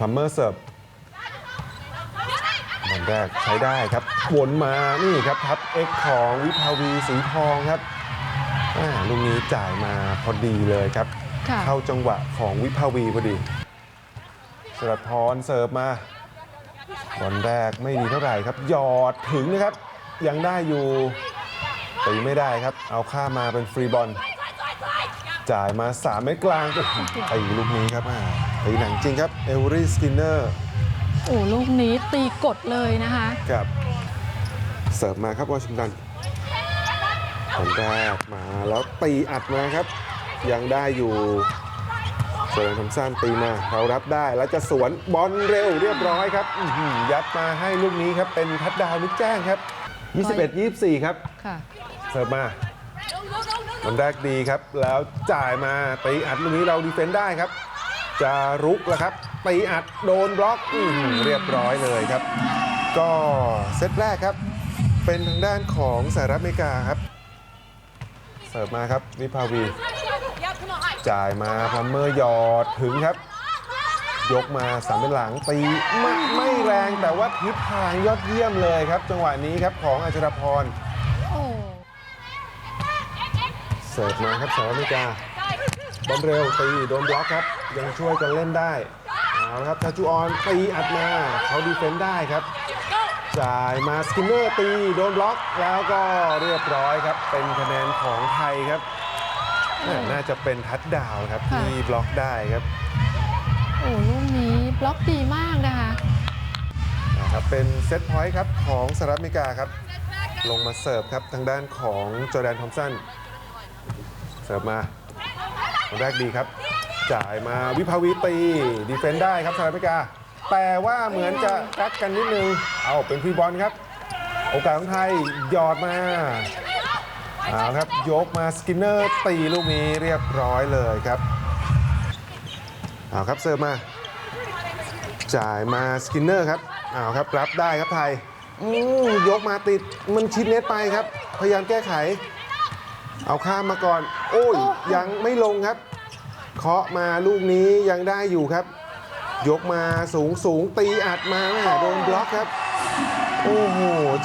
พลัมเมอร์เสิร์ฟบอลแรกใช้ได้ครับวนมานี่ครับทับเอ็กของวิภาวีสีทองครับอ่าลูกนี้จ่ายมาพอดีเลยครับค่ะเข้าจังหวะของวิภาวีพอดีสรัทรเสิร์ฟมาบอลแรกไม่ดีเท่าไหร่ครับหยอดถึงนะครับ ยังได้อยู่ตีไม่ได้ครับ เอาข้ามมาเป็นฟรีบอล จ่ายมา3เมตรกลางโอ้โหตีลูกนี้ครับอ่าตีหนังจริงครับเอลรี่สกินเนอร์โอ้ลูกนี้ตีกดเลยนะคะกับเสิร์ฟมาครับวอชิงตันคนแรกมาแล้วตีอัดมาครับ ยังได้อยู่เซอร์ทอมสันตีมาเรารับได้แล้วจะสวนบอลเร็วเรียบร้อยครับอื้อหือยัดมาให้ลูกนี้ครับเป็นทัดดาวนึกแจ้งครับ 21-24 ครับค่ะเสิร์ฟมา มันแรกดีครับ แล้วจ่ายมาตีอัดลูกนี้เราดีเฟนต์ได้ครับ จะรุกแล้วครับตีอัดโดนบล็อกอเรียบร้อยเลยครับ ก็เซตแรกครับ เป็นทางด้านของสหรัฐอเมริกาครับ เสิร์ฟมาครับวิภาวีจ่ายมาพัมเมอร์หยอดถึงครับ ยกมาสามเป็นหลังตีไม่ไม่แรงแต่ว่าทิศทางยอดเยี่ยมเลยครับ จังหวะนี้ครับของอัชรพรโอ้ สิร์ฟมาครับสหรัฐอเมริกาบอลเร็วตีโดนบล็อกครับ ยังช่วยกันเล่นได้เอาละครับทาจูออนตีอัดมาเขาดีเฟนต์ได้ครับจ่ายมาสกินเนอร์ตีโดนบล็อกแล้วก็เรียบร้อยครับ เป็นคะแนนของไทยครับแม่น่าจะเป็นทัดดาวน์ครับที่บล็อกได้ครับ โอ้ลูกนี้บล็อกดีมากนะคะนะครับเป็นเซตพอยต์ครับของสหรัฐอเมริกาครับ ลงมาเสิร์ฟครับทางด้านของจอร์แดนทอมสัน เสิร์ฟมาคนแรกดีครับ จ่ายมาวิภาวีตีดีเฟนได้ครับสหรัฐอเมริกา แต่ว่าเหมือนจะกักกันนิดนึง เอาเป็นฟรีบอลครับ โอกาสของไทยหยอดมาเอาครับยกมาสกินเนอร์ตีลูกนี้เรียบร้อยเลยครับเอาครับเสิร์ฟมา จ่ายมาสกินเนอร์ครับอ้าวครับรับได้ครับไทยอืยกมาติดมันชิดเน็ตไปครับ พยายามแก้ไข เอาข้ามมาก่อน โอ้ย ยังไม่ลงครับ เคาะมาลูกนี้ยังได้อยู่ครับ ยกมาสูงสูงตีอัดมาแม่โดนบล็อกครับ โอ้โห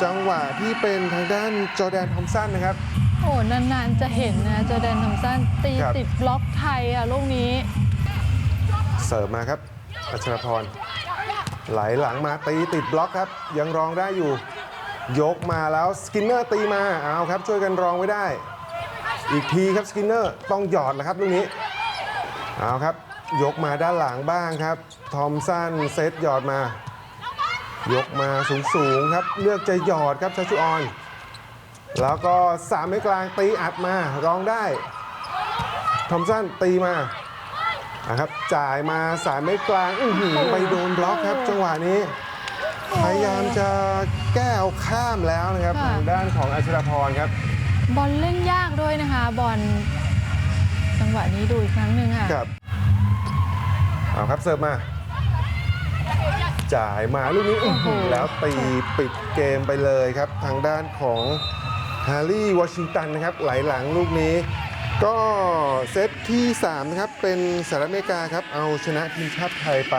จังหวะที่เป็นทางด้านจอร์แดนทอมสันนะครับ โอ้นานๆจะเห็นนะจอร์แดนทอมสันตีครับ ติดบล็อกไทยอะลูกนี้ เสิร์ฟมาครับ อัชรพร ไหลหลังมาตีติดบล็อกครับ ยังรองได้อยู่ ยกมาแล้วสกินเนอร์ตีมาเอาครับ ช่วยกันรองไว้ได้ อีกทีครับสกินเนอร์ต้องหยอดแล้วครับลูกนี้เอาครับยกมาด้านหลังบ้างครับทอมสันเซตหยอดมา ยกมาสูงๆครับ เลือกจะหยอดครับชัชชุออน แล้วก็สามเมตรกลางตีอัดมารองได้ทอมสันตีมานะครับจ่ายมาสามเมตรกลางอื้อหือไปโดนบล็อกครับ จังหวะนี้ พยายามจะแก้วข้ามแล้วนะครับค่ะทางด้านของอัชรพรครับ บอลเล่นยากด้วยนะคะ บอลจังหวะนี้ดูอีกครั้งหนึ่งค่ะครับเอาครับเสิร์ฟมา จ่ายมาลูกนี้อื้อหือแล้วตีปิดเกมไปเลยครับ ทางด้านของฮาร์รี่วอชิงตันนะครับไหลหลังลูกนี้ ก็เซตที่ 3 นะครับ เป็นสหรัฐอเมริกาครับ เอาชนะทีมชาติไทยไป